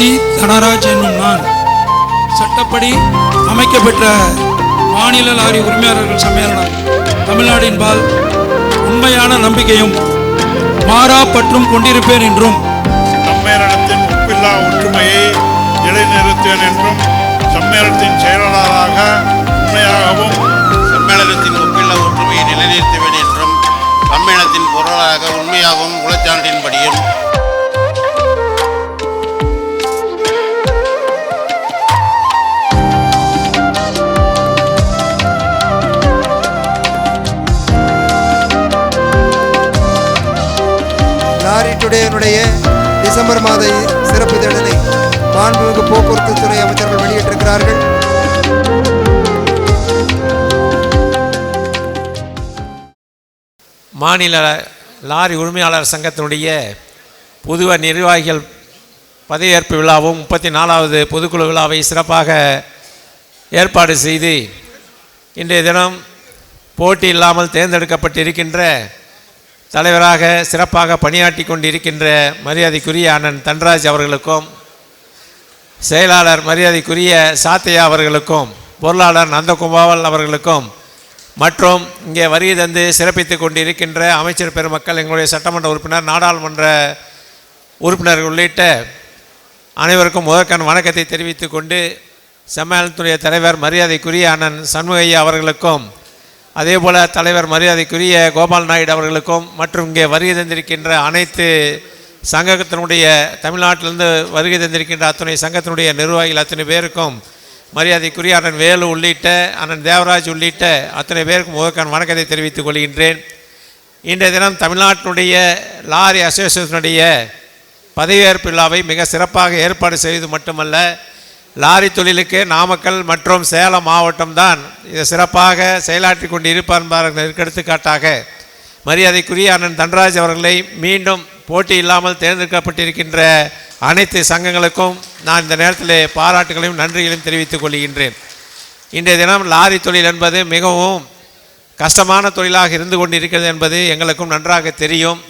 C Dhanraj என்னும் நான் சட்டப்படி அமைக்கப்பெற்ற மாநில லாரி உரிமையாளர்கள் சம்மேளனம். தமிழ்நாடின்பால் உண்மையான நம்பிக்கையும் மாறா பற்றும் கொண்டிருப்பேன் என்றும் சம்மேளனத்தின் ஒப்பில்லா ஒற்றுமையை நிலைநிறுத்துவேன் என்றும் சம்மேளனத்தின் செயலாளராக உண்மையாகவும் சம்மேளனத்தின் ஒப்பில்லா ஒற்றுமையை நிலைநிறுத்துவேன் என்றும் சம்மேளனத்தின் பொருளாக உண்மையாகவும் உளச்சான்றின்படியும் லாரி டிசம்பர் மாத சிறப்பு இதழனை மாண்புமிகு போக்குவரத்து துறை அமைச்சர்கள் வெளியிட்டிருக்கிறார்கள். மாநில லாரி உரிமையாளர் சங்கத்தினுடைய புதுவ நிர்வாகிகள் பதவியேற்பு விழாவும் முப்பத்தி நாலாவது பொதுக்குழு விழாவை சிறப்பாக ஏற்பாடு செய்து இன்றைய தினம் போட்டி இல்லாமல் தேர்ந்தெடுக்கப்பட்டிருக்கின்ற தலைவராக சிறப்பாக பணியாற்றி கொண்டிருக்கின்ற மரியாதைக்குரிய அண்ணன் தன்ராஜ் அவர்களுக்கும் செயலாளர் மரியாதைக்குரிய சாத்தையா அவர்களுக்கும் பொருளாளர் நந்தகுமாவல் அவர்களுக்கும் மற்றும் இங்கே வருகை தந்து சிறப்பித்து கொண்டிருக்கின்ற அமைச்சர் பெருமக்கள் எங்களுடைய சட்டமன்ற உறுப்பினர் நாடாளுமன்ற உறுப்பினர்கள் உள்ளிட்ட அனைவருக்கும் முதற்கண் வணக்கத்தை தெரிவித்து கொண்டு சம்மேளனத்துடைய தலைவர் மரியாதைக்குரிய அண்ணன் சண்முகையா அவர்களுக்கும் அதேபோல தலைவர் மரியாதைக்குரிய கோபால் நாயுடு அவர்களுக்கும் மற்றும் இங்கே வருகை தந்திருக்கின்ற அனைத்து சங்கத்தினுடைய தமிழ்நாட்டிலிருந்து வருகை தந்திருக்கின்ற அத்துணை சங்கத்தினுடைய நிர்வாகிகள் அத்தனை பேருக்கும் மரியாதைக்குரிய அண்ணன் வேலு உள்ளிட்ட அண்ணன் தேவராஜ் உள்ளிட்ட அத்தனை பேருக்கும் முதற்கண் வணக்கத்தை தெரிவித்துக் கொள்கின்றேன். இன்றைய தினம் தமிழ்நாட்டினுடைய லாரி அசோசியேஷனுடைய பதவியேற்பு விழாவை மிக சிறப்பாக ஏற்பாடு செய்வது மட்டுமல்ல லாரி தொழிலுக்கு நாமக்கல் மற்றும் சேலம் மாவட்டம் தான் இதை சிறப்பாக செயலாற்றி கொண்டு இருப்பார் என்பதற்கு எடுத்துக்காட்டாக மரியாதைக்குரிய அண்ணன் தன்ராஜ் அவர்களை மீண்டும் போட்டி இல்லாமல் தேர்ந்தெடுக்கப்பட்டிருக்கின்ற அனைத்து சங்கங்களுக்கும் நான் இந்த நேரத்தில் பாராட்டுகளையும் நன்றிகளையும் தெரிவித்துக் கொள்கின்றேன். இன்றைய தினம் லாரி தொழில் என்பது மிகவும் கஷ்டமான தொழிலாக இருந்து கொண்டிருக்கிறது என்பது எங்களுக்கும் நன்றாக தெரியும்.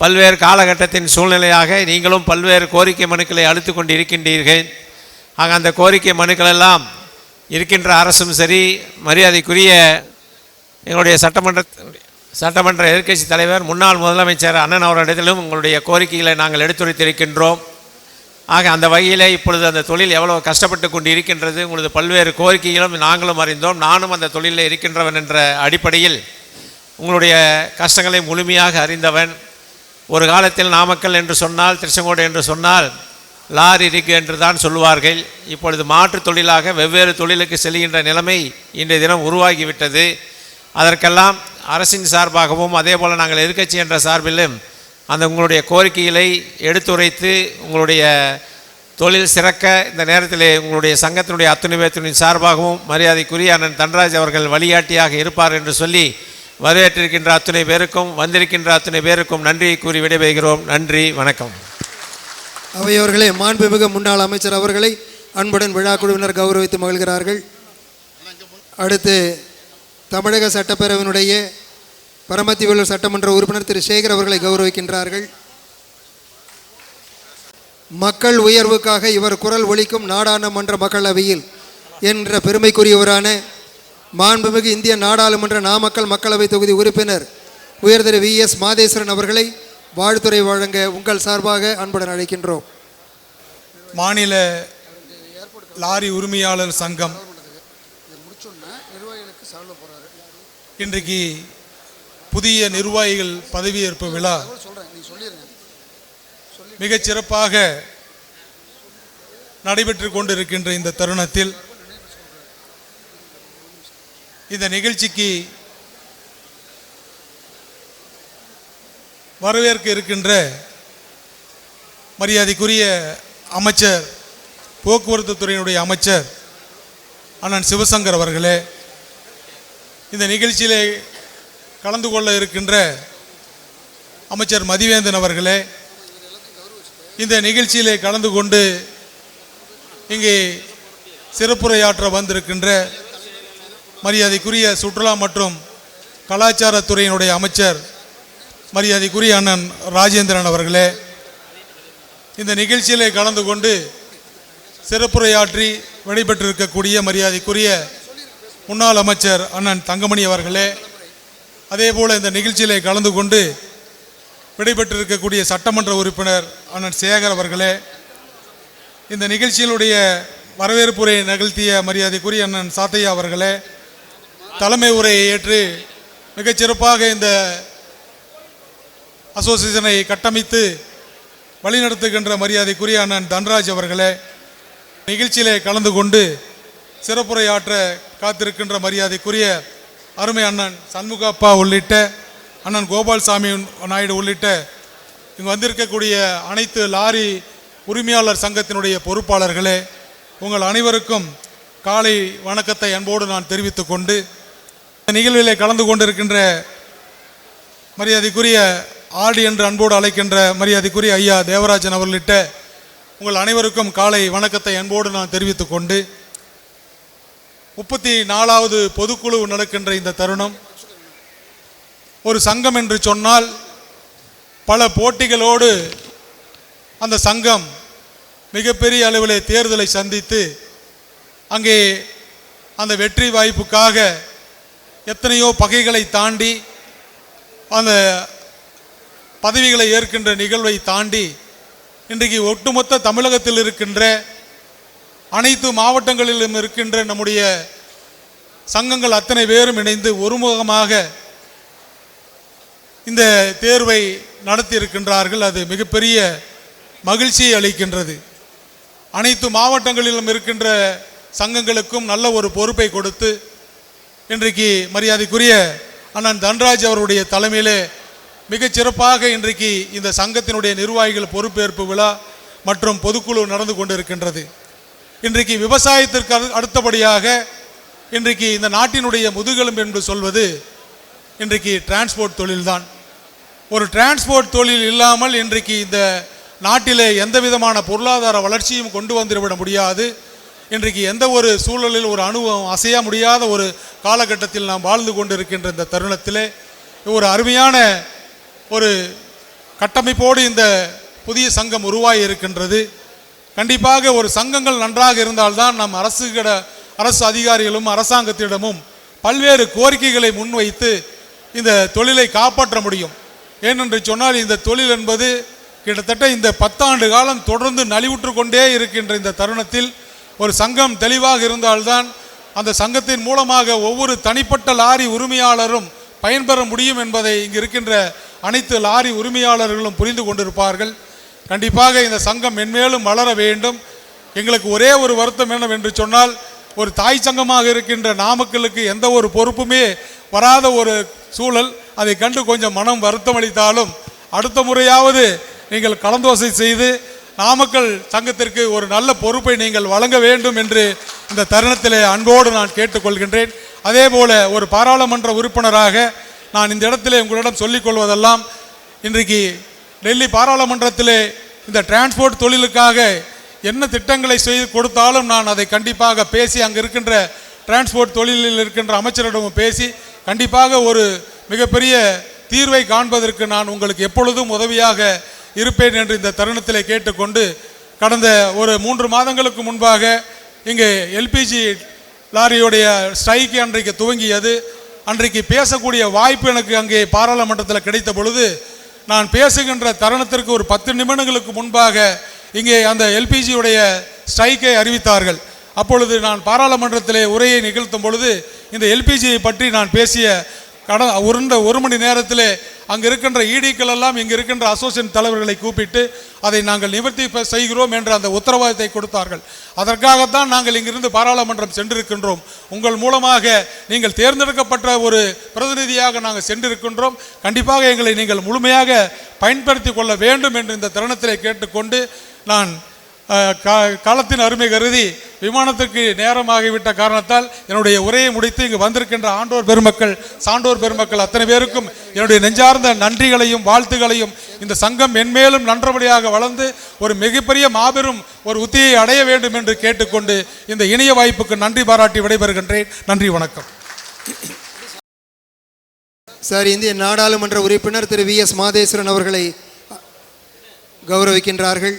பல்வேறு காலகட்டத்தின் சூழ்நிலையாக நீங்களும் பல்வேறு கோரிக்கை மனுக்களை அழுத்து கொண்டு இருக்கின்றீர்கள் ஆக அந்த கோரிக்கை மனுக்களெல்லாம் இருக்கின்ற அரசும் சரி மரியாதைக்குரிய எங்களுடைய சட்டமன்ற சட்டமன்ற எதிர்க்கட்சி தலைவர் முன்னாள் முதலமைச்சர் அண்ணன் அவரிடத்திலும் உங்களுடைய கோரிக்கைகளை நாங்கள் எடுத்துரைத்திருக்கின்றோம். ஆக அந்த வகையில் இப்பொழுது அந்த தொழில் எவ்வளோ கஷ்டப்பட்டு கொண்டு இருக்கின்றது உங்களது பல்வேறு கோரிக்கைகளும் நாங்களும் அறிந்தோம். நானும் அந்த தொழிலில் இருக்கின்றவன் என்ற அடிப்படையில் உங்களுடைய கஷ்டங்களை முழுமையாக அறிந்தவன். ஒரு காலத்தில் நாமக்கல் என்று சொன்னால் திருச்செங்கோடு என்று சொன்னால் லாரி ரிக் என்று தான் சொல்லுவார்கள். இப்பொழுது மாற்றுத் தொழிலாக வெவ்வேறு தொழிலுக்கு செல்கின்ற நிலைமை இன்றைய தினம் உருவாகிவிட்டது. அதற்கெல்லாம் அரசின் சார்பாகவும் அதே போல் நாங்கள் எதிர்க்கட்சி என்ற சார்பிலும் அந்த உங்களுடைய கோரிக்கைகளை எடுத்துரைத்து உங்களுடைய தொழில் சிறக்க இந்த நேரத்தில் உங்களுடைய சங்கத்தினுடைய அத்துணை பேர்த்தினுடைய சார்பாகவும் மரியாதைக்குரிய அண்ணன் தன்ராஜ் அவர்கள் வழிகாட்டியாக இருப்பார் என்று சொல்லி வரவேற்றிருக்கின்ற அத்துணை பேருக்கும் வந்திருக்கின்ற அத்துணை பேருக்கும் நன்றியை கூறி விடைபெறுகிறோம். நன்றி வணக்கம். அவையவர்களே மாண்புமிகு முன்னாள் அமைச்சர் அவர்களை அன்புடன் விழா குழுவினர் கௌரவித்து மகிழ்கிறார்கள். அடுத்து தமிழக சட்டப்பேரவையினுடைய பரமத்திவேலூர் சட்டமன்ற உறுப்பினர் திரு சேகர் அவர்களை கௌரவிக்கின்றார்கள். மக்கள் உயர்வுக்காக இவர் குரல் ஒலிக்கும் நாடாளுமன்ற மக்களவையில் என்ற பெருமைக்குரியவரான மாண்புமிகு இந்திய நாடாளுமன்ற நாமக்கல் மக்களவை தொகுதி உறுப்பினர் உயர்திரு வி எஸ் மாதேஸ்வரன் அவர்களை வாழ்த்துறை வழங்க உங்கள் சார்பாக அன்புடன் அழைக்கின்றோம். மாநில லாரி உரிமையாளர் சங்கம் இன்றைக்கு புதிய நிர்வாகிகள் பதவியேற்பு விழா. மிகச் சிறப்பாக நடைபெற்று கொண்டிருக்கின்ற இந்த தருணத்தில் இந்த நிகழ்ச்சிக்கு வரவேற்க இருக்கின்ற மரியாதைக்குரிய அமைச்சர் போக்குவரத்து துறையினுடைய அமைச்சர் அண்ணன் சிவசங்கர் அவர்களே இந்த நிகழ்ச்சியிலே கலந்து கொள்ள இருக்கின்ற அமைச்சர் மதிவேந்தன் அவர்களே இந்த நிகழ்ச்சியிலே கலந்து கொண்டு இங்கே சிறப்புரையாற்ற வந்திருக்கின்ற மரியாதைக்குரிய சுற்றுலா மற்றும் கலாச்சாரத்துறையினுடைய அமைச்சர் மரியாதைக்குரிய அண்ணன் ராஜேந்திரன் அவர்களே இந்த நிகழ்ச்சியிலே கலந்து கொண்டு சிறப்புரையாற்றி விடைபெற்றிருக்கக்கூடிய மரியாதைக்குரிய முன்னாள் அமைச்சர் அண்ணன் தங்கமணி அவர்களே அதே போல் இந்த நிகழ்ச்சியிலே கலந்து கொண்டு விடைபெற்றிருக்கக்கூடிய சட்டமன்ற உறுப்பினர் அண்ணன் சேகர் அவர்களே இந்த நிகழ்ச்சியினுடைய வரவேற்புரை நிகழ்த்திய மரியாதைக்குரிய அண்ணன் சாத்தையா அவர்களே தலைமை உரையை ஏற்று மிகச்சிறப்பாக இந்த அசோசியேஷனை கட்டமைத்து வழிநடத்துகின்ற மரியாதைக்குரிய அண்ணன் தன்ராஜ் அவர்களே நிகழ்ச்சியிலே கலந்து கொண்டு சிறப்புரையாற்ற காத்திருக்கின்ற மரியாதைக்குரிய அருமை அண்ணன் சண்முகப்பா உள்ளிட்ட அண்ணன் கோபால்சாமி நாயுடு உள்ளிட்ட இங்கு வந்திருக்கக்கூடிய அனைத்து லாரி உரிமையாளர் சங்கத்தினுடைய பொறுப்பாளர்களே உங்கள் அனைவருக்கும் காலை வணக்கத்தை அன்போடு நான் தெரிவித்துக் கொண்டு இந்த நிகழ்விலே கலந்து கொண்டிருக்கின்ற மரியாதைக்குரிய ஆடி என்று அன்போடு அழைக்கின்ற மரியாதைக்குரிய ஐயா தேவராஜன் அவர்களிட்ட உங்கள் அனைவருக்கும் காலை வணக்கத்தை அன்போடு நான் தெரிவித்துக் கொண்டு முப்பத்தி நாலாவது பொதுக்குழு நடக்கின்ற இந்த தருணம். ஒரு சங்கம் என்று சொன்னால் பல போட்டிகளோடு அந்த சங்கம் மிகப்பெரிய அளவிலே தேர்தலை சந்தித்து அங்கே அந்த வெற்றி வாய்ப்புக்காக எத்தனையோ பகைகளை தாண்டி அந்த பதவிகளை ஏற்கின்ற நிகழ்வை தாண்டி இன்றைக்கு ஒட்டுமொத்த தமிழகத்தில் இருக்கின்ற அனைத்து மாவட்டங்களிலும் இருக்கின்ற நம்முடைய சங்கங்கள் அத்தனை பேரும் இணைந்து ஒருமுகமாக இந்த தேர்வை நடத்தி இருக்கின்றார்கள் அது மிகப்பெரிய மகிழ்ச்சியை அளிக்கின்றது. அனைத்து மாவட்டங்களிலும் இருக்கின்ற சங்கங்களுக்கும் நல்ல ஒரு பொறுப்பை கொடுத்து இன்றைக்கு மரியாதைக்குரிய அண்ணன் தன்ராஜ் அவருடைய தலைமையிலே மிகச்சிறப்பாக இன்றைக்கு இந்த சங்கத்தினுடைய நிர்வாகிகள் பொறுப்பேற்பு விழா மற்றும் பொதுக்குழு நடந்து கொண்டிருக்கின்றது. இன்றைக்கு விவசாயத்திற்கு அடு- அடுத்தபடியாக இன்றைக்கு இந்த நாட்டினுடைய முதுகெலும்பு என்று சொல்வது இன்றைக்கு டிரான்ஸ்போர்ட் தொழில்தான். ஒரு டிரான்ஸ்போர்ட் தொழில் இல்லாமல் இன்றைக்கு இந்த நாட்டிலே எந்த விதமான பொருளாதார வளர்ச்சியும் கொண்டு வந்துவிட முடியாது. இன்றைக்கு எந்த ஒரு சூழலில் ஒரு அனுபவம் அசைய முடியாத ஒரு காலகட்டத்தில் நாம் வாழ்ந்து கொண்டிருக்கின்ற இந்த தருணத்திலே ஒரு அருமையான ஒரு கட்டமைப்போடு இந்த புதிய சங்கம் உருவாகி இருக்கின்றது கண்டிப்பாக ஒரு சங்கங்கள் நன்றாக இருந்தால்தான் நம் அரசுகிட அரசு அதிகாரிகளும் அரசாங்கத்திடமும் பல்வேறு கோரிக்கைகளை முன்வைத்து இந்த தொழிலை காப்பாற்ற முடியும். ஏனென்று சொன்னால் இந்த தொழில் என்பது கிட்டத்தட்ட இந்த பத்தாண்டு காலம் தொடர்ந்து நலிவுற்று கொண்டே இருக்கின்ற இந்த தருணத்தில் ஒரு சங்கம் தெளிவாக இருந்தால்தான் அந்த சங்கத்தின் மூலமாக ஒவ்வொரு தனிப்பட்ட லாரி உரிமையாளரும் பயன்பெற முடியும் என்பதை இங்கு இருக்கின்ற அனைத்து லாரி உரிமையாளர்களும் புரிந்து கொண்டிருப்பார்கள். கண்டிப்பாக இந்த சங்கம் மென்மேலும் வளர வேண்டும். எங்களுக்கு ஒரே ஒரு வருத்தம் என்னவென்று சொன்னால் ஒரு தாய் சங்கமாக இருக்கின்ற நாமக்கலுக்கு எந்த ஒரு பொறுப்புமே வராத ஒரு சூழல். அதை கண்டு கொஞ்சம் மனம் வருத்தம் அளித்தாலும் அடுத்த முறையாவது நீங்கள் கலந்தோசை செய்து நாமக்கல் சங்கத்திற்கு ஒரு நல்ல பொறுப்பை நீங்கள் வழங்க வேண்டும் என்று இந்த தருணத்திலே அன்போடு நான் கேட்டுக்கொள்கின்றேன். அதே போல ஒரு பாராளுமன்ற உறுப்பினராக நான் இந்த இடத்துல உங்களிடம் சொல்லிக் கொள்வதெல்லாம் இன்றைக்கு டெல்லி பாராளுமன்றத்திலே இந்த டிரான்ஸ்போர்ட் தொழிலுக்காக என்ன திட்டங்களை செய்து கொடுத்தாலும் நான் அதை கண்டிப்பாக பேசி அங்கே இருக்கின்ற டிரான்ஸ்போர்ட் தொழிலில் இருக்கின்ற அமைச்சரிடமும் பேசி கண்டிப்பாக ஒரு மிகப்பெரிய தீர்வை காண்பதற்கு நான் உங்களுக்கு எப்பொழுதும் உதவியாக இருப்பேன் என்று இந்த தருணத்தில் கேட்டுக்கொண்டு கடந்த ஒரு மூன்று மாதங்களுக்கு முன்பாக இங்கே எல்பிஜி லாரியுடைய ஸ்ட்ரைக்கு அன்றைக்கு துவங்கியது. அன்றைக்கு பேசக்கூடிய வாய்ப்பு எனக்கு அங்கே பாராளுமன்றத்தில் கிடைத்த பொழுது நான் பேசுகின்ற தருணத்திற்கு ஒரு பத்து நிமிடங்களுக்கு முன்பாக இங்கே அந்த எல்பிஜியுடைய ஸ்ட்ரைக்கை அறிவித்தார்கள். அப்பொழுது நான் பாராளுமன்றத்திலே உரையை நிகழ்த்தும் பொழுது இந்த எல்பிஜியை பற்றி நான் பேசிய கட உருண்ட ஒரு மணி நேரத்தில் அங்கே இருக்கின்ற ஈடிக்கள் எல்லாம் இங்கே இருக்கின்ற அசோசியேஷன் தலைவர்களை கூப்பிட்டு அதை நாங்கள் நிவர்த்தி செய்கிறோம் என்ற அந்த உத்தரவாதத்தை கொடுத்தார்கள். அதற்காகத்தான் நாங்கள் இங்கிருந்து பாராளுமன்றம் சென்றிருக்கின்றோம். உங்கள் மூலமாக நீங்கள் தேர்ந்தெடுக்கப்பட்ட ஒரு பிரதிநிதியாக நாங்கள் சென்றிருக்கின்றோம். கண்டிப்பாக எங்களை நீங்கள் முழுமையாக பயன்படுத்தி கொள்ள வேண்டும் என்று இந்த தருணத்திலே கேட்டுக்கொண்டு நான் காலத்தின் அருமை கருதி விமானத்திற்கு நேரமாகிவிட்ட காரணத்தால் என்னுடைய உரையை முடித்து இங்கு வந்திருக்கின்ற ஆண்டோர் பெருமக்கள் சான்றோர் பெருமக்கள் அத்தனை பேருக்கும் என்னுடைய நெஞ்சார்ந்த நன்றிகளையும் வாழ்த்துகளையும் இந்த சங்கம் மென்மேலும் நன்றபடியாக வளர்ந்து ஒரு மிகப்பெரிய மாபெரும் ஒரு உத்தியை அடைய வேண்டும் என்று கேட்டுக்கொண்டு இந்த இணைய வாய்ப்புக்கு நன்றி பாராட்டி விடைபெறுகின்றேன். நன்றி வணக்கம். சார் இந்திய நாடாளுமன்ற உறுப்பினர் திரு வி எஸ் மாதேஸ்வரன் அவர்களை கௌரவிக்கின்றார்கள்.